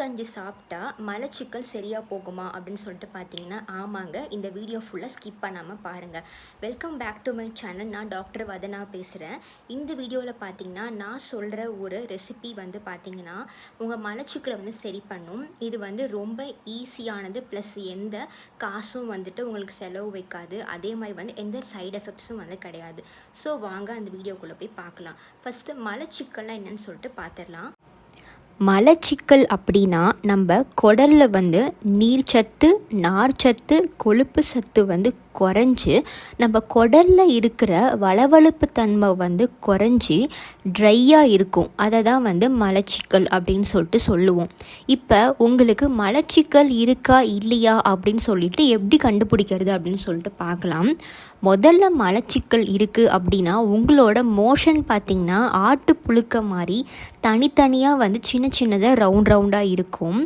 கஞ்சி சாப்பிட்டா மலச்சிக்கல் சரியாக போகுமா அப்படின்னு சொல்லிட்டு பார்த்தீங்கன்னா ஆமாங்க. இந்த வீடியோ ஃபுல்லாக ஸ்கிப் பண்ணாமல் பாருங்கள் welcome back to my channel நான் டாக்டர் வதனா பேசுகிறேன் இந்த வீடியோவில் பார்த்தீங்கன்னா நான் சொல்கிற ஒரு ரெசிபி வந்து பார்த்தீங்கன்னா உங்கள் மலச்சிக்கலை வந்து சரி பண்ணும். இது வந்து ரொம்ப ஈஸியானது ப்ளஸ் எந்த காசும் வந்துட்டு உங்களுக்கு செலவு வைக்காது. அதே மாதிரி வந்து எந்த சைடு எஃபெக்ட்ஸும் வந்து கிடையாது. ஸோ வாங்க அந்த வீடியோக்குள்ளே போய் பார்க்கலாம். ஃபஸ்ட்டு மலச்சிக்கல்லாம் என்னன்னு சொல்லிட்டு பார்த்துடலாம். மலச்சிக்கல் அப்படின்னா நம்ம குடலில் வந்து நீர்ச்சத்து நார்ச்சத்து கொழுப்பு சத்து வந்து குறைஞ்சி நம்ம குடலில் இருக்கிற வளவழுப்பு தன்மை வந்து குறைஞ்சி ட்ரையாக இருக்கும். அதை தான் வந்து மலச்சிக்கல் அப்படின்னு சொல்லிட்டு சொல்லுவோம். இப்போ உங்களுக்கு மலச்சிக்கல் இருக்கா இல்லையா அப்படின்னு சொல்லிட்டு எப்படி கண்டுபிடிக்கிறது அப்படின்னு சொல்லிட்டு பார்க்கலாம். முதல்ல மலச்சிக்கல் இருக்குது அப்படின்னா உங்களோட மோஷன் பார்த்திங்கன்னா ஆட்டு புழுக்க மாதிரி தனித்தனியாக வந்து சின்ன சின்னதாக ரவுண்ட் ரவுண்டாக இருக்கும்.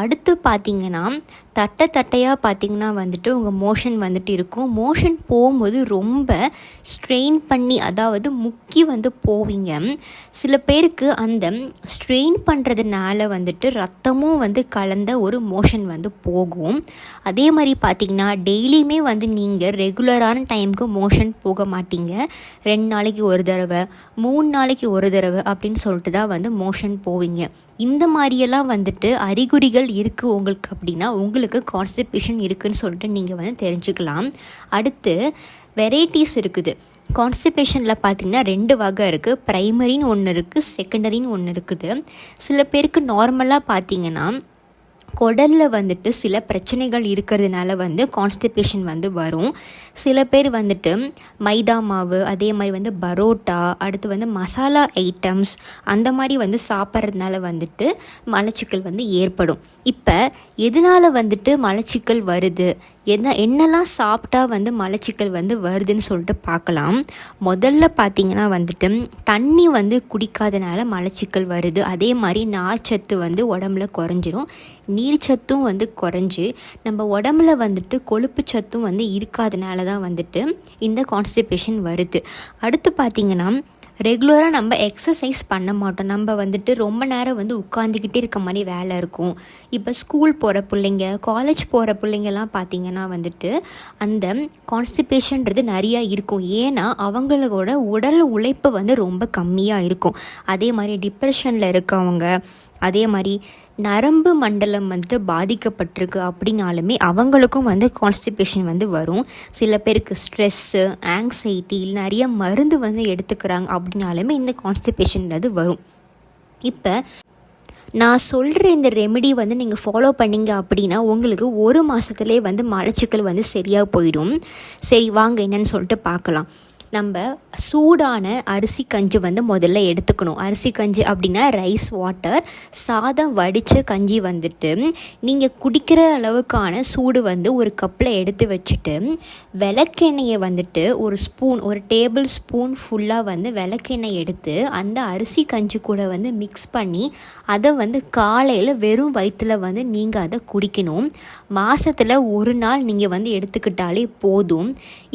அடுத்து பார்த்திங்கன்னா தட்டை தட்டையாக பார்த்திங்கன்னா வந்துட்டு உங்கள் மோஷன் வந்துட்டு இருக்கும். மோஷன் போகும்போது ரொம்ப ஸ்ட்ரெயின் பண்ணி அதாவது முக்கி வந்து போவீங்க. சில பேருக்கு அந்த ஸ்ட்ரெயின் பண்ணுறதுனால வந்துட்டு ரத்தமும் வந்து கலந்த ஒரு மோஷன் வந்து போகும். அதே மாதிரி பார்த்திங்கன்னா டெய்லியுமே வந்து நீங்கள் ரெகுலரான டைமுக்கு மோஷன் போக மாட்டீங்க. ரெண்டு நாளைக்கு ஒரு தடவை மூணு நாளைக்கு ஒரு தடவை அப்படின்னு சொல்லிட்டு தான் வந்து மோஷன் போவீங்க. இந்த மாதிரியெல்லாம் வந்துட்டு அறிகுறிகள் இருக்குது உங்களுக்கு அப்படின்னா உங்களுக்கு கான்ஸ்டிபேஷன் இருக்குதுன்னு சொல்லிட்டு நீங்கள் வந்து தெரிஞ்சுக்கலாம். அடுத்து வெரைட்டிஸ் இருக்குது. கான்ஸ்டிபேஷனில் பார்த்திங்கன்னா ரெண்டு வகை இருக்குது ப்ரைமரின்னு ஒன்று இருக்குது செகண்டரின்னு ஒன்று இருக்குது. சில பேருக்கு நார்மலாக பார்த்திங்கன்னா குடலில் வந்துட்டு சில பிரச்சனைகள் இருக்கிறதுனால வந்து கான்ஸ்டிபேஷன் வந்து வரும். சில பேர் வந்துட்டு மைதா மாவு அதே மாதிரி வந்து பரோட்டா அடுத்து வந்து மசாலா ஐட்டம்ஸ் அந்த மாதிரி வந்து சாப்பிட்றதுனால வந்துட்டு மலச்சிக்கல் வந்து ஏற்படும். இப்போ எதனால் வந்துட்டு மலச்சிக்கல் வருது? என்ன என்னெல்லாம் சாப்பிட்டா வந்து மலச்சிக்கல் வந்து வருதுன்னு சொல்லிட்டு பார்க்கலாம். முதல்ல பார்த்தீங்கன்னா வந்துட்டு தண்ணி வந்து குடிக்காதனால மலச்சிக்கல் வருது. அதே மாதிரி நார்ச்சத்து வந்து உடம்புல குறைஞ்சிரும். நீர்ச்சத்தும் வந்து குறைஞ்சி நம்ம உடம்புல வந்துட்டு கொழுப்பு சத்தும் வந்து இருக்காதனால தான் வந்துட்டு இந்த கான்ஸ்டிபேஷன் வருது. அடுத்து பார்த்திங்கன்னா ரெகுலராக நம்ம எக்ஸசைஸ் பண்ண மாட்டோம். நம்ம வந்துட்டு ரொம்ப நேரம் வந்து உட்காந்துக்கிட்டே இருக்க மாதிரி வேலை இருக்கும். இப்போ ஸ்கூல் போகிற பிள்ளைங்க காலேஜ் போகிற பிள்ளைங்கலாம் பார்த்திங்கன்னா வந்துட்டு அந்த கான்ஸ்டிபேஷன்றது நிறையா இருக்கும். ஏன்னா அவங்களோட உடல் உழைப்பு வந்து ரொம்ப கம்மியாக இருக்கும். அதே மாதிரி டிப்ரெஷனில் இருக்கவங்க அதே மாதிரி நரம்பு மண்டலம் வந்துட்டு பாதிக்கப்பட்டிருக்கு அப்படின்னாலுமே அவங்களுக்கும் வந்து கான்ஸ்டிபேஷன் வந்து வரும். சில பேருக்கு ஸ்ட்ரெஸ்ஸு ஆங்ஸைட்டி நிறைய மருந்து வந்து எடுத்துக்கிறாங்க அப்படின்னாலுமே இந்த கான்ஸ்டிபேஷன்றது வரும். இப்போ நான் சொல்கிற இந்த ரெமெடி வந்து நீங்கள் ஃபாலோ பண்ணிங்க அப்படின்னா உங்களுக்கு ஒரு மாதத்துலேயே வந்து மலச்சிக்கல் வந்து சரியாக போயிடும். சரி வாங்க என்னன்னு சொல்லிட்டு பார்க்கலாம். நம்ம சூடான அரிசி கஞ்சி வந்து முதல்ல எடுத்துக்கணும். அரிசி கஞ்சி அப்படின்னா ரைஸ் வாட்டர் சாதம் வடித்த கஞ்சி வந்துட்டு நீங்கள் குடிக்கிற அளவுக்கான சூடு வந்து ஒரு கப்பில் எடுத்து வச்சுட்டு விளக்கெண்ணெயை வந்துட்டு ஒரு ஸ்பூன் ஒரு டேபிள் ஸ்பூன் ஃபுல்லாக வந்து விளக்கெண்ணெய் எடுத்து அந்த அரிசி கஞ்சி கூட வந்து மிக்ஸ் பண்ணி அதை வந்து காலையில் வெறும் வயிற்றில் வந்து நீங்கள் அதை குடிக்கணும். மாதத்தில் ஒரு நாள் நீங்கள் வந்து எடுத்துக்கிட்டாலே போதும்.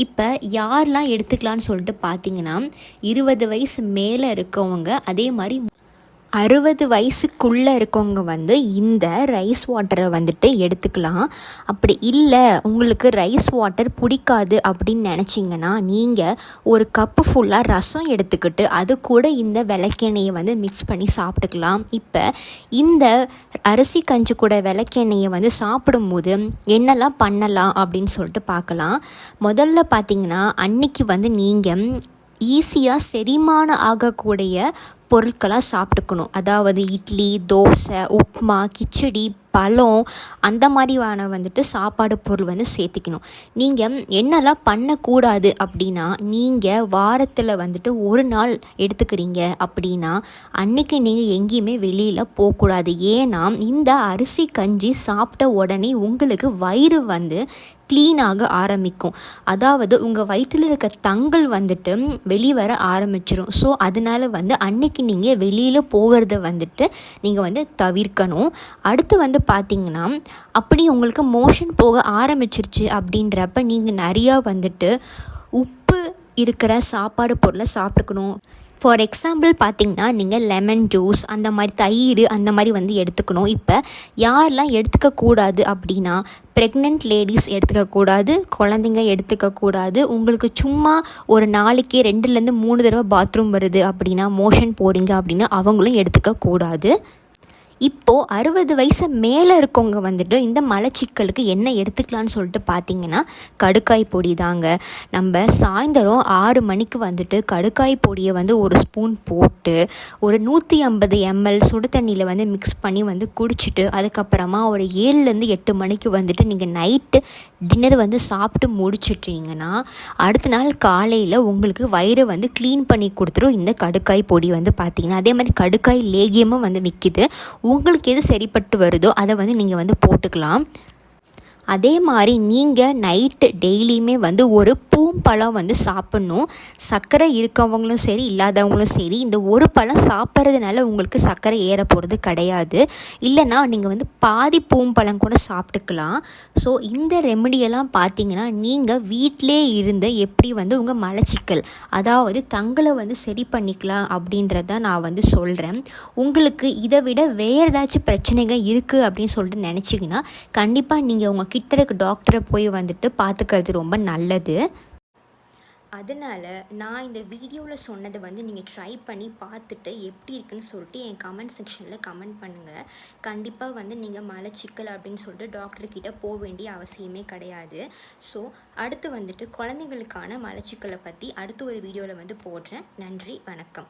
இப்போ யாரெலாம் எடுத்துக்கலான்னு சொல்லிட்டு பார்த்தீங்கன்னா இருபது வயசு மேலே இருக்கவங்க அதே மாதிரி அறுபது வயசுக்குள்ளே இருக்கவங்க வந்து இந்த ரைஸ் வாட்டரை வந்துட்டு எடுத்துக்கலாம். அப்படி இல்லை உங்களுக்கு ரைஸ் வாட்டர் பிடிக்காது அப்படின்னு நினச்சிங்கன்னா நீங்கள் ஒரு கப்பு ஃபுல்லாக ரசம் எடுத்துக்கிட்டு அது கூட இந்த விளக்கெண்ணெயை வந்து மிக்ஸ் பண்ணி சாப்பிட்டுக்கலாம். இப்போ இந்த அரிசி கஞ்சி கூட விளக்கெண்ணெயை வந்து சாப்பிடும்போது என்னெல்லாம் பண்ணலாம் அப்படின்னு சொல்லிட்டு பார்க்கலாம். முதல்ல பார்த்தீங்கன்னா அன்னைக்கு வந்து நீங்கள் ஈஸியாக செரிமானம் ஆகக்கூடிய பொருட்களாக சாப்பிட்டுக்கணும். அதாவது இட்லி தோசை உப்மா கிச்சடி பழம் அந்த மாதிரியான வந்துட்டு சாப்பாடு பொருள் வந்து சேர்த்திக்கணும். நீங்கள் என்னெல்லாம் பண்ணக்கூடாது அப்படின்னா நீங்கள் வாரத்தில் வந்துட்டு ஒரு நாள் எடுத்துக்கிறீங்க அப்படின்னா அன்றைக்கி நீங்கள் எங்கேயுமே வெளியில் போகக்கூடாது. ஏன்னா இந்த அரிசி கஞ்சி சாப்பிட்ட உடனே உங்களுக்கு வயிறு வந்து க்ளீனாக ஆரம்பிக்கும். அதாவது உங்கள் வயிற்றில் இருக்க தங்கள் வந்துட்டு வெளிவர ஆரம்பிச்சிடும் ஸோ அதனால் வந்து அன்னைக்கு நீங்கள் வெளியில் போகிறத வந்துட்டு நீங்கள் வந்து தவிர்க்கணும். அடுத்து வந்து பார்த்தீங்கன்னா அப்படி உங்களுக்கு மோஷன் போக ஆரம்பிச்சிருச்சு அப்படின்றப்ப நீங்கள் நிறையா வந்துட்டு உப்பு இருக்கிற சாப்பாடு பொருளை சாப்பிட்டுக்கணும். ஃபார் எக்ஸாம்பிள் பார்த்தீங்கன்னா நீங்கள் லெமன் ஜூஸ் அந்த மாதிரி தயிர் அந்த மாதிரி வந்து எடுத்துக்கணும். இப்போ யாரெல்லாம் எடுத்துக்கக்கூடாது அப்படின்னா ப்ரெக்னென்ட் லேடிஸ் எடுத்துக்கக்கூடாது குழந்தைங்க எடுத்துக்கக்கூடாது உங்களுக்கு சும்மா ஒரு நாளைக்கு ரெண்டுலேருந்து மூணு தடவை பாத்ரூம் வருது அப்படின்னா மோஷன் போகிறீங்க அப்படின்னா அவங்களும் எடுத்துக்கக்கூடாது இப்போது அறுபது வயசு மேலே இருக்கவங்க வந்துட்டு இந்த மலச்சிக்கலுக்கு என்ன எடுத்துக்கலான்னு சொல்லிட்டு பார்த்தீங்கன்னா கடுக்காய் பொடி தாங்க. நம்ம சாயந்தரம் ஆறு மணிக்கு வந்துட்டு கடுக்காய் பொடியை வந்து ஒரு ஸ்பூன் போட்டு ஒரு நூற்றி ஐம்பது எம்எல் சுடு தண்ணியில் வந்து மிக்ஸ் பண்ணி வந்து குடிச்சிட்டு அதுக்கப்புறமா ஒரு ஏழுலேருந்து எட்டு மணிக்கு வந்துட்டு நீங்கள் நைட்டு டின்னர் வந்து சாப்பிட்டு முடிச்சிட்டிங்கன்னா அடுத்த நாள் காலையில் உங்களுக்கு வயிறு வந்து க்ளீன் பண்ணி கொடுத்துரும். இந்த கடுக்காய் பொடி வந்து பார்த்தீங்கன்னா அதே மாதிரி கடுக்காய் லேகியமும் வந்து விற்கிது உங்களுக்கு எது சரிப்பட்டு வருதோ அதை வந்து நீங்கள் வந்து போட்டுக்கலாம். அதே மாதிரி நீங்கள் நைட்டு டெய்லியுமே வந்து ஒரு பழம் வந்து சாப்பிட்ணும். சர்க்கரை இருக்கவங்களும் சரி இல்லாதவங்களும் சரி இந்த ஒரு பழம் சாப்பிட்றதுனால உங்களுக்கு சர்க்கரை ஏற போகிறது கிடையாது. இல்லைன்னா நீங்கள் வந்து பாதி பூம்பழம் கூட சாப்பிட்டுக்கலாம். ஸோ இந்த ரெமடியெல்லாம் பார்த்தீங்கன்னா நீங்கள் வீட்டிலே இருந்து எப்படி வந்து உங்கள் மலச்சிக்கல் அதாவது தங்களை வந்து சரி பண்ணிக்கலாம் அப்படின்றத நான் வந்து சொல்கிறேன் உங்களுக்கு இதை விட வேறு ஏதாச்சும் பிரச்சனைகள் இருக்குது அப்படின்னு சொல்லிட்டு நினச்சிங்கன்னா கண்டிப்பாக நீங்கள் உங்கள் கிட்ட இருக்க டாக்டரை போய் வந்துட்டு பார்த்துக்கிறது ரொம்ப நல்லது. அதனால் நான் இந்த வீடியோவில் சொன்னதை வந்து நீங்கள் ட்ரை பண்ணி பார்த்துட்டு எப்படி இருக்குன்னு சொல்லிட்டு என் கமெண்ட் செக்ஷனில் கமெண்ட் பண்ணுங்கள் கண்டிப்பாக வந்து நீங்கள் மலச்சிக்கல் அப்படின்னு சொல்லிட்டு டாக்டர்கிட்ட போக வேண்டிய அவசியமே கிடையாது. ஸோ அடுத்து வந்துட்டு குழந்தைங்களுக்கான மலச்சிக்கலை பற்றி அடுத்து ஒரு வீடியோவில் வந்து போடுறேன். நன்றி வணக்கம்.